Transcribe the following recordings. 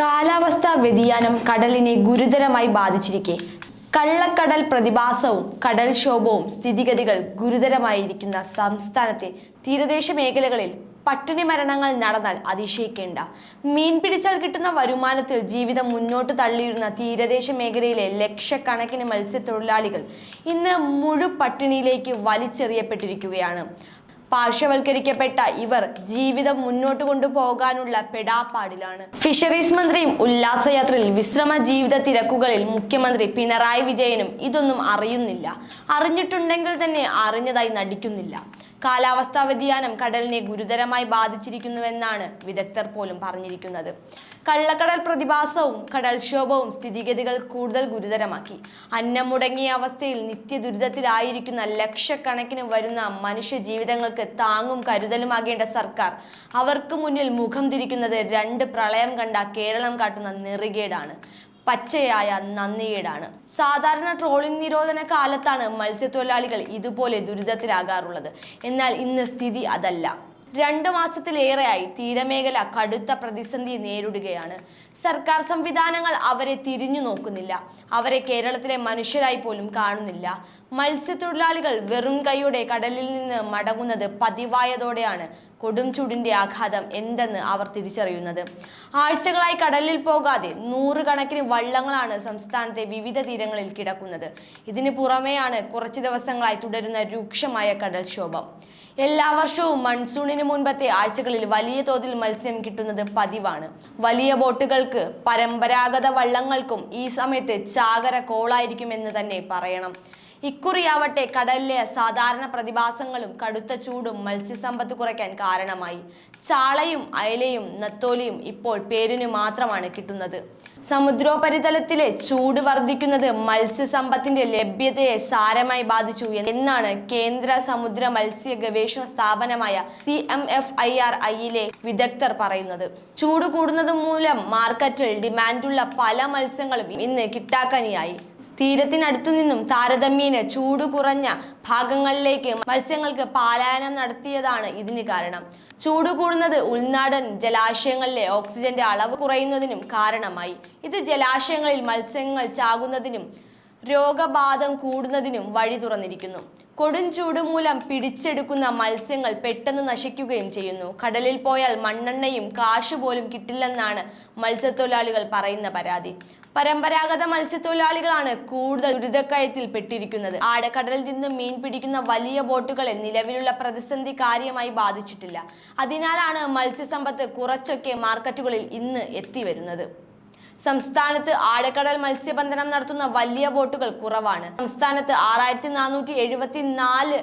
കാലാവസ്ഥാ വ്യതിയാനം കടലിനെ ഗുരുതരമായി ബാധിച്ചിരിക്കെ. കള്ളക്കടൽ പ്രതിഭാസവും കടൽക്ഷോഭവും സ്ഥിതിഗതികൾ ഗുരുതരമായിരിക്കുന്ന സംസ്ഥാനത്തെ തീരദേശ മേഖലകളിൽ പട്ടിണി മരണങ്ങൾ നടന്നാൽ അതിശയിക്കേണ്ട. മീൻ പിടിച്ചാൽ കിട്ടുന്ന വരുമാനത്തിൽ ജീവിതം മുന്നോട്ട് തള്ളിയിരുന്ന തീരദേശ മേഖലയിലെ ലക്ഷക്കണക്കിന് മത്സ്യത്തൊഴിലാളികൾ ഇന്ന് മുഴു പട്ടിണിയിലേക്ക് വലിച്ചെറിയപ്പെട്ടിരിക്കുകയാണ്. പാർശ്വവൽക്കരിക്കപ്പെട്ട ഇവർ ജീവിതം മുന്നോട്ട് കൊണ്ടുപോകാനുള്ള പെടാപ്പാടിലാണ്. ഫിഷറീസ് മന്ത്രിയും ഉല്ലാസയാത്രയിൽ വിശ്രമ ജീവിത തിരക്കുകളിൽ മുഖ്യമന്ത്രി പിണറായി വിജയനും ഇതൊന്നും അറിയുന്നില്ല. അറിഞ്ഞിട്ടുണ്ടെങ്കിൽ തന്നെ അറിഞ്ഞതായി നടിക്കുന്നില്ല. കാലാവസ്ഥാ വ്യതിയാനം കടലിനെ ഗുരുതരമായി ബാധിച്ചിരിക്കുന്നുവെന്നാണ് വിദഗ്ധർ പോലും പറഞ്ഞിരിക്കുന്നത്. കള്ളക്കടൽ പ്രതിഭാസവും കടൽക്ഷോഭവും സ്ഥിതിഗതികൾ കൂടുതൽ ഗുരുതരമാക്കി. അന്നം മുടങ്ങിയ അവസ്ഥയിൽ നിത്യദുരിതത്തിലായിരിക്കുന്ന ലക്ഷക്കണക്കിന് വരുന്ന മനുഷ്യ ജീവിതങ്ങൾക്ക് താങ്ങും കരുതലുമാകേണ്ട സർക്കാർ അവർക്ക് മുന്നിൽ മുഖം തിരിക്കുന്നത് രണ്ട് പ്രളയം കണ്ട കേരളം കാട്ടുന്ന നെറികേടാണ്. പച്ചയായ നന്ദികേടാണ്. സാധാരണ ട്രോളിംഗ് നിരോധന കാലത്താണ് മത്സ്യത്തൊഴിലാളികൾ ഇതുപോലെ ദുരിതത്തിലാകാറുള്ളത്. എന്നാൽ ഇന്ന് സ്ഥിതി അതല്ല. രണ്ട് മാസത്തിലേറെയായി തീരമേഖല കടുത്ത പ്രതിസന്ധി നേരിടുകയാണ്. സർക്കാർ സംവിധാനങ്ങൾ അവരെ തിരിഞ്ഞു നോക്കുന്നില്ല. അവരെ കേരളത്തിലെ മനുഷ്യരായി പോലും കാണുന്നില്ല. മത്സ്യത്തൊഴിലാളികൾ വെറും കൈയോടെ കടലിൽ നിന്ന് മടങ്ങുന്നത് പതിവായതോടെയാണ് കൊടും ചൂടിന്റെ ആഘാതം എന്തെന്ന് അവർ തിരിച്ചറിയുന്നത്? ആഴ്ചകളായി കടലിൽ പോകാതെ നൂറുകണക്കിന് വള്ളങ്ങളാണ് സംസ്ഥാനത്തെ വിവിധ തീരങ്ങളിൽ കിടക്കുന്നത്. ഇതിന് പുറമെയാണ് കുറച്ച് ദിവസങ്ങളായി തുടരുന്ന രൂക്ഷമായ കടൽക്ഷോഭം. എല്ലാ വർഷവും മൺസൂണിന് മുൻപത്തെ ആഴ്ചകളിൽ വലിയ തോതിൽ മത്സ്യം കിട്ടുന്നത് പതിവാണ്. വലിയ ബോട്ടുകൾക്ക് പരമ്പരാഗത വള്ളങ്ങൾക്കും ഈ സമയത്ത് ചാകര കോളായിരിക്കുമെന്ന് തന്നെ പറയണം. ഇക്കുറിയാവട്ടെ കടലിലെ സാധാരണ പ്രതിഭാസങ്ങളും കടുത്ത ചൂടും മത്സ്യസമ്പത്ത് കുറയ്ക്കാൻ കാരണമായി. ചാളയും അയലയും നത്തോലിയും ഇപ്പോൾ പേരിന് മാത്രമാണ് കിട്ടുന്നത്. സമുദ്രോപരിതലത്തിലെ ചൂട് വർദ്ധിക്കുന്നത് മത്സ്യസമ്പത്തിന്റെ ലഭ്യതയെ സാരമായി ബാധിച്ചു എന്നാണ് കേന്ദ്ര സമുദ്ര മത്സ്യ ഗവേഷണ സ്ഥാപനമായ C M F I R ഐയിലെ വിദഗ്ധർ പറയുന്നത്. ചൂട് കൂടുന്നത് മൂലം മാർക്കറ്റിൽ ഡിമാൻഡുള്ള പല മത്സ്യങ്ങളും ഇന്ന് കിട്ടാക്കനിയായി. തീരത്തിനടുത്തു നിന്നും താരതമ്യേന ചൂട് കുറഞ്ഞ ഭാഗങ്ങളിലേക്ക് മത്സ്യങ്ങൾക്ക് പാലായനം നടത്തിയതാണ് ഇതിന് കാരണം. ചൂട് കൂടുന്നത് ഉൾനാടൻ ജലാശയങ്ങളിലെ ഓക്സിജന്റെ അളവ് കുറയുന്നതിനും കാരണമായി. ഇത് ജലാശയങ്ങളിൽ മത്സ്യങ്ങൾ ചാകുന്നതിനും രോഗബാധം കൂടുന്നതിനും വഴി തുറന്നിരിക്കുന്നു. കൊടും ചൂട് മൂലം പിടിച്ചെടുക്കുന്ന മത്സ്യങ്ങൾ പെട്ടെന്ന് നശിക്കുകയും ചെയ്യുന്നു. കടലിൽ പോയാൽ മണ്ണെണ്ണയും കാശുപോലും കിട്ടില്ലെന്നാണ് മത്സ്യത്തൊഴിലാളികൾ പറയുന്ന പരാതി. പരമ്പരാഗത മത്സ്യത്തൊഴിലാളികളാണ് കൂടുതൽ ദുരിതക്കയത്തിൽ പെട്ടിരിക്കുന്നത്. ആഴക്കടലിൽ നിന്ന് മീൻ പിടിക്കുന്ന വലിയ ബോട്ടുകളെ നിലവിലുള്ള പ്രതിസന്ധി കാര്യമായി ബാധിച്ചിട്ടില്ല. അതിനാലാണ് മത്സ്യസമ്പത്ത് കുറച്ചൊക്കെ മാർക്കറ്റുകളിൽ ഇന്ന് എത്തിവരുന്നത്. സംസ്ഥാനത്ത് ആഴക്കടൽ മത്സ്യബന്ധനം നടത്തുന്ന വലിയ ബോട്ടുകൾ കുറവാണ്. സംസ്ഥാനത്ത് ആറായിരത്തി നാനൂറ്റി എഴുപത്തി നാല്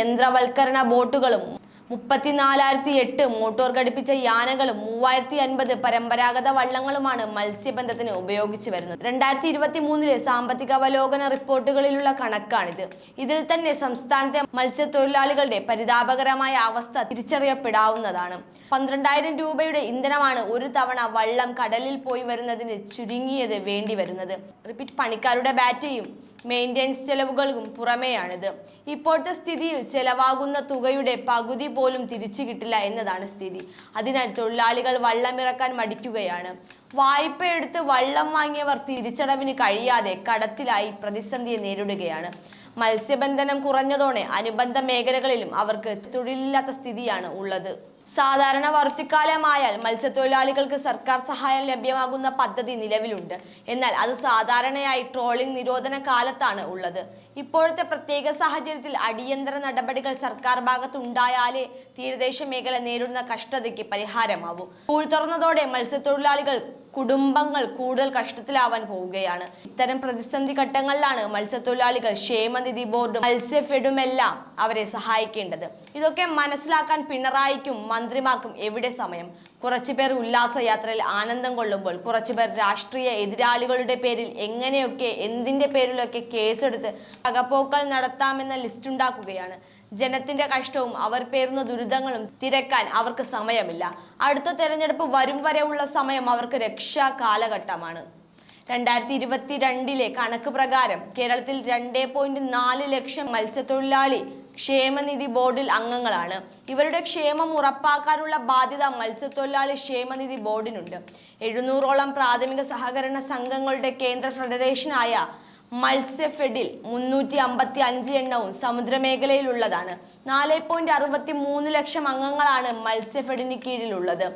യന്ത്രവൽക്കരണ ബോട്ടുകളും മുപ്പത്തിനാലായിരത്തി എട്ട് മോട്ടോർ ഘടിപ്പിച്ച യാനകളും മൂവായിരത്തി അൻപത് പരമ്പരാഗത വള്ളങ്ങളുമാണ് മത്സ്യബന്ധത്തിന് ഉപയോഗിച്ചു വരുന്നത്. രണ്ടായിരത്തി ഇരുപത്തി മൂന്നിലെ സാമ്പത്തിക അവലോകന റിപ്പോർട്ടുകളിലുള്ള കണക്കാണിത്. ഇതിൽ തന്നെ സംസ്ഥാനത്തെ മത്സ്യത്തൊഴിലാളികളുടെ പരിതാപകരമായ അവസ്ഥ തിരിച്ചറിയപ്പെടാവുന്നതാണ്. പന്ത്രണ്ടായിരം രൂപയുടെ ഇന്ധനമാണ് ഒരു തവണ വള്ളം കടലിൽ പോയി വരുന്നതിന് ചുരുങ്ങിയത് വേണ്ടി വരുന്നത് റിപ്പീറ്റ് പണിക്കാരുടെ ബാറ്റയും മെയിന്റെനൻസ് ചെലവുകൾക്കും പുറമെയാണിത്. ഇപ്പോഴത്തെ സ്ഥിതിയിൽ ചെലവാകുന്ന തുകയുടെ പകുതി പോലും തിരിച്ചു കിട്ടില്ല എന്നതാണ് സ്ഥിതി. അതിനാൽ തൊഴിലാളികൾ വള്ളമിറക്കാൻ മടിക്കുകയാണ്. വായ്പ എടുത്ത് വള്ളം വാങ്ങിയവർ തിരിച്ചടവിന് കഴിയാതെ കടത്തിലായി പ്രതിസന്ധിയെ നേരിടുകയാണ്. മത്സ്യബന്ധനം കുറഞ്ഞതോടെ അനുബന്ധ മേഖലകളിലും അവർക്ക് തൊഴിലില്ലാത്ത സ്ഥിതിയാണ് ഉള്ളത്. സാധാരണ വർത്തിക്കാലമായാൽ മത്സ്യത്തൊഴിലാളികൾക്ക് സർക്കാർ സഹായം ലഭ്യമാകുന്ന പദ്ധതി നിലവിലുണ്ട്. എന്നാൽ അത് സാധാരണയായി ട്രോളിംഗ് നിരോധന കാലത്താണ് ഉള്ളത്. ഇപ്പോഴത്തെ പ്രത്യേക സാഹചര്യത്തിൽ അടിയന്തര നടപടികൾ സർക്കാർ ഭാഗത്തുണ്ടായാലേ തീരദേശ മേഖല നേരിടുന്ന കഷ്ടതയ്ക്ക് പരിഹാരമാവൂ. സ്കൂൾ തുറന്നതോടെ മത്സ്യത്തൊഴിലാളികൾ കുടുംബങ്ങൾ കൂടുതൽ കഷ്ടത്തിലാവാൻ പോവുകയാണ്. ഇത്തരം പ്രതിസന്ധി ഘട്ടങ്ങളിലാണ് മത്സ്യത്തൊഴിലാളികൾ ക്ഷേമനിധി ബോർഡും മത്സ്യഫെഡും എല്ലാം അവരെ സഹായിക്കേണ്ടത്. ഇതൊക്കെ മനസ്സിലാക്കാൻ പിണറായിക്കും മന്ത്രിമാർക്കും എവിടെ സമയം? കുറച്ചുപേർ ഉല്ലാസയാത്രയിൽ ആനന്ദം കൊള്ളുമ്പോൾ കുറച്ചുപേർ രാഷ്ട്രീയ എതിരാളികളുടെ പേരിൽ എങ്ങനെയൊക്കെ എന്തിന്റെ പേരിലൊക്കെ കേസെടുത്ത് പകപ്പോക്കൽ നടത്താമെന്ന ലിസ്റ്റ് ഉണ്ടാക്കുകയാണ് ജനത്തിന്റെ കഷ്ടവും അവർ പേരുന്ന ദുരിതങ്ങളും തിരക്കാൻ അവർക്ക് സമയമില്ല. അടുത്ത തെരഞ്ഞെടുപ്പ് വരും വരെയുള്ള സമയം അവർക്ക് രക്ഷാ കാലഘട്ടമാണ്. രണ്ടായിരത്തി ഇരുപത്തിരണ്ടിലെ കണക്ക് പ്രകാരം കേരളത്തിൽ രണ്ടേ പോയിന്റ് നാല് ലക്ഷം മത്സ്യത്തൊഴിലാളി ക്ഷേമനിധി ബോർഡിൽ അംഗങ്ങളാണ്. ഇവരുടെ ക്ഷേമം ഉറപ്പാക്കാനുള്ള ബാധ്യത മത്സ്യത്തൊഴിലാളി ക്ഷേമനിധി ബോർഡിനുണ്ട്. എഴുന്നൂറോളം പ്രാഥമിക സഹകരണ സംഘങ്ങളുടെ കേന്ദ്ര ഫെഡറേഷനായ മത്സ്യഫെഡിൽ മുന്നൂറ്റി അമ്പത്തി അഞ്ച് എണ്ണവും സമുദ്രമേഖലയിലുള്ളതാണ്. നാല് പോയിന്റ് അറുപത്തി മൂന്ന് ലക്ഷം അംഗങ്ങളാണ് മത്സ്യഫെഡിന് കീഴിലുള്ളത്.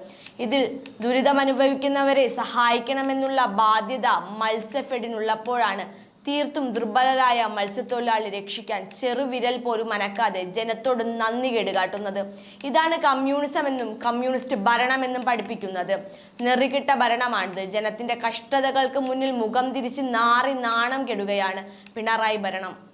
ഇതിൽ ദുരിതമനുഭവിക്കുന്നവരെ സഹായിക്കണമെന്നുള്ള ബാധ്യത മത്സ്യഫെഡിനുള്ളപ്പോഴാണ്. തീർത്തും ദുർബലരായ മത്സ്യത്തൊഴിലാളി രക്ഷിക്കാൻ ചെറുവിരൽ പോലും അനക്കാതെ ജനത്തോട് നന്ദി കേടുകാട്ടുന്നത്. ഇതാണ് കമ്മ്യൂണിസം എന്നും കമ്മ്യൂണിസ്റ്റ് ഭരണമെന്നും പഠിപ്പിക്കുന്നത്. നെറികിട്ട ഭരണമാണിത്. ജനത്തിന്റെ കഷ്ടതകൾക്ക് മുന്നിൽ മുഖം തിരിച്ച് നാറി നാണം കെടുകയാണ് പിണറായി ഭരണം.